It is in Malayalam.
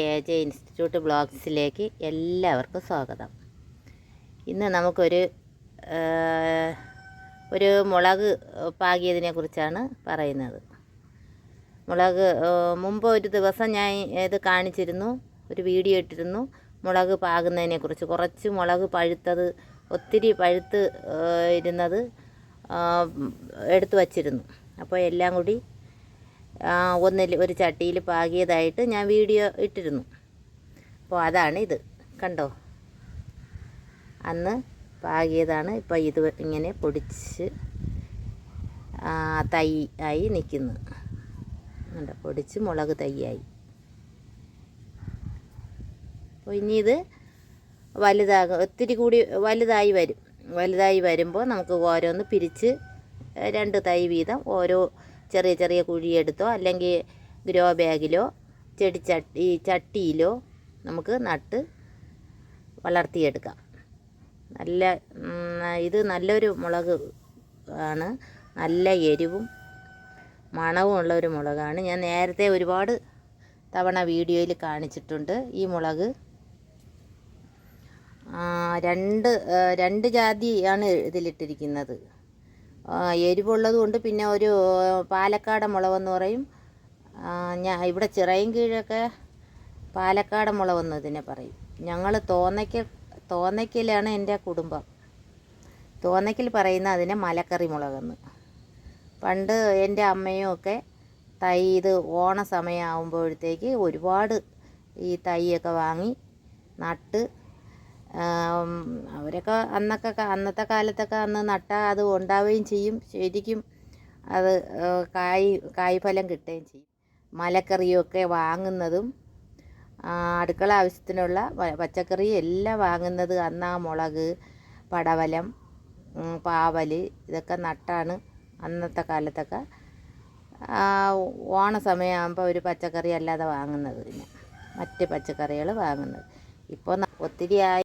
എ ജെ ഇൻസ്റ്റിറ്റ്യൂട്ട് ബ്ലോഗ്സിലേക്ക് എല്ലാവർക്കും സ്വാഗതം. ഇന്ന് നമുക്കൊരു ഒരു മുളക് പാകിയതിനെ കുറിച്ചാണ് പറയുന്നത്. മുളക് മുമ്പ് ഒരു ദിവസം ഞാൻ ഇത് കാണിച്ചിരുന്നു ഒരു വീഡിയോ ഇട്ടിരുന്നു മുളക് പാകുന്നതിനെ കുറിച്ച്. മുളക് പഴുത്തത് ഒത്തിരി പഴുത്ത് ഇരുന്നത് എടുത്തു വച്ചിരുന്നു. അപ്പോൾ എല്ലാം കൂടി ഒന്നിൽ ഒരു ചട്ടിയിൽ പാകിയതായിട്ട് ഞാൻ വീഡിയോ ഇട്ടിരുന്നു. അപ്പോൾ അതാണ് ഇത്. കണ്ടോ? അന്ന് പാകിയതാണ്. ഇപ്പോൾ ഇത് ഇങ്ങനെ പൊടിച്ച് തൈ ആയി നിൽക്കുന്നു കണ്ടോ? പൊടിച്ച് മുളക് തൈയായി. അപ്പോൾ ഇനി ഇത് വലുതാകും ഒത്തിരി കൂടി വലുതായി വരും. വലുതായി വരുമ്പോൾ നമുക്ക് ഓരോന്ന് പിരിച്ച് രണ്ട് തൈ വീതം ഓരോ ചെറിയ ചെറിയ കുഴിയെടുത്തോ അല്ലെങ്കിൽ ഗ്രോ ബാഗിലോ ചെടി ചട്ടി ചട്ടിയിലോ നമുക്ക് നട്ട് വളർത്തിയെടുക്കാം. നല്ല ഇത് നല്ലൊരു മുളക് ആണ്. നല്ല എരിവും മണവും ഉള്ള ഒരു മുളകാണ്. ഞാൻ നേരത്തെ ഒരുപാട് തവണ വീഡിയോയിൽ കാണിച്ചിട്ടുണ്ട് ഈ മുളക്. രണ്ട് രണ്ട് ജാതിയാണ് ഇതിലിട്ടിരിക്കുന്നത്. എരിവുള്ളത് കൊണ്ട് പിന്നെ ഒരു പാലക്കാട് മുളകെന്ന് പറയും. ഞാൻ ഇവിടെ ചിറയും കീഴൊക്കെ പാലക്കാട് മുളകെന്ന് ഇതിനെ പറയും. ഞങ്ങൾ തോന്നയ്ക്ക തോന്നയ്ക്കലാണ് എന്റെ കുടുംബം. തോന്നയ്ക്കൽ പറയുന്ന അതിനെ മലക്കറി മുളകെന്ന്. പണ്ട് എന്റെ അമ്മയും ഒക്കെ തൈ ഇത് ഓണ സമയമാകുമ്പോഴത്തേക്ക് ഒരുപാട് ഈ തൈയൊക്കെ വാങ്ങി നട്ട് അവരൊക്കെ അന്നൊക്കെ അന്നത്തെ കാലത്തൊക്കെ അന്ന് നട്ടാൽ അത് ഉണ്ടാവുകയും ചെയ്യും. ശരിക്കും അത് കായ് കായ് കായ്ഫലം കിട്ടുകയും ചെയ്യും. മലക്കറിയൊക്കെ വാങ്ങുന്നതും അടുക്കള ആവശ്യത്തിനുള്ള പച്ചക്കറി എല്ലാം വാങ്ങുന്നത് അന്ന് ആ മുളക് പടവലം പാവൽ ഇതൊക്കെ നട്ടാണ് അന്നത്തെ കാലത്തൊക്കെ. ഓണ സമയമാകുമ്പോൾ ഒരു പച്ചക്കറി അല്ലാതെ വാങ്ങുന്നത് പിന്നെ മറ്റ് പച്ചക്കറികൾ വാങ്ങുന്നത്. ഇപ്പോൾ ഒത്തിരി ആയി